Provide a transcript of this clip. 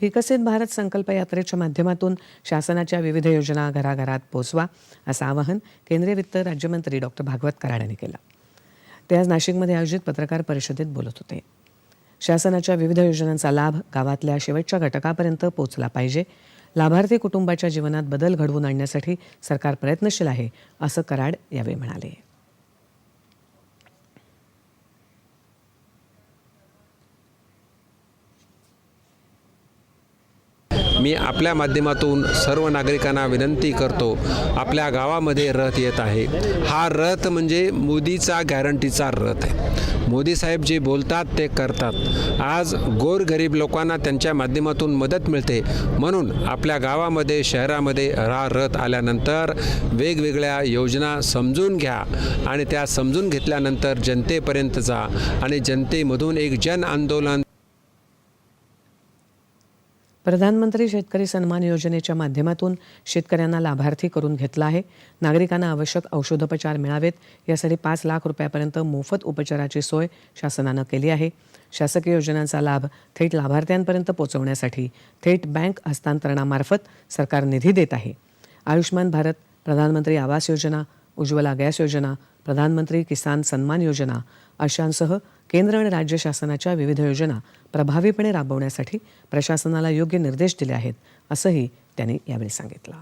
विकसित भारत संकल्प यात्रेच्या माध्यमातून शासनाच्या विविध योजना घराघरात पोचवा असं आवाहन केंद्रीय वित्त राज्यमंत्री डॉक्टर भागवत कराड यांनी केलं. ते आज नाशिकमध्ये आयोजित पत्रकार परिषदेत बोलत होते. शासनाच्या विविध योजनांचा लाभ गावातल्या शेवटच्या घटकापर्यंत पोचला पाहिजे. लाभार्थी कुटुंबाच्या जीवनात बदल घडवून आणण्यासाठी सरकार प्रयत्नशील आहे असं कराड यावेळी म्हणाले. मी आपल्या माध्यमातून सर्व नागरिकांना विनंती करतो आपल्या गावामध्ये रथ येत आहे. हा रथ म्हणजे मोदीचा गॅरंटीचा रथ आहे. मोदी साहेब जे बोलतात ते करतात. आज गोरगरीब लोकांना त्यांच्या माध्यमातून मदत मिळते. म्हणून आपल्या गावामध्ये शहरामध्ये हा रथ आल्यानंतर वेगवेगळ्या योजना समजून घ्या आणि त्या समजून घेतल्यानंतर जनतेपर्यंत जा आणि जनतेमधून एक जन आंदोलन प्रधानमंत्री शेतकरी सन्मान योजनेच्या माध्यमातून शेतकऱ्यांना लाभार्थी करून घेतला आहे. नागरिकांना आवश्यक औषधोपचार मिळावेत. यासाठी पाच लाख रुपयापर्यंत मोफत उपचाराची सोय शासनानं केली आहे. शासकीय योजनांचा लाभ थेट लाभार्थ्यांपर्यंत पोहोचवण्यासाठी थेट बँक हस्तांतरणामार्फत सरकार निधी देत आहे. आयुष्मान भारत प्रधानमंत्री आवास योजना उज्ज्वला गॅस योजना प्रधानमंत्री किसान सन्मान योजना अशांसह केंद्र आणि राज्य शासनाच्या विविध योजना प्रभावीपणे राबवण्यासाठी प्रशासनाला योग्य निर्देश दिले आहेत असंही त्यांनी यावेळी सांगितलं.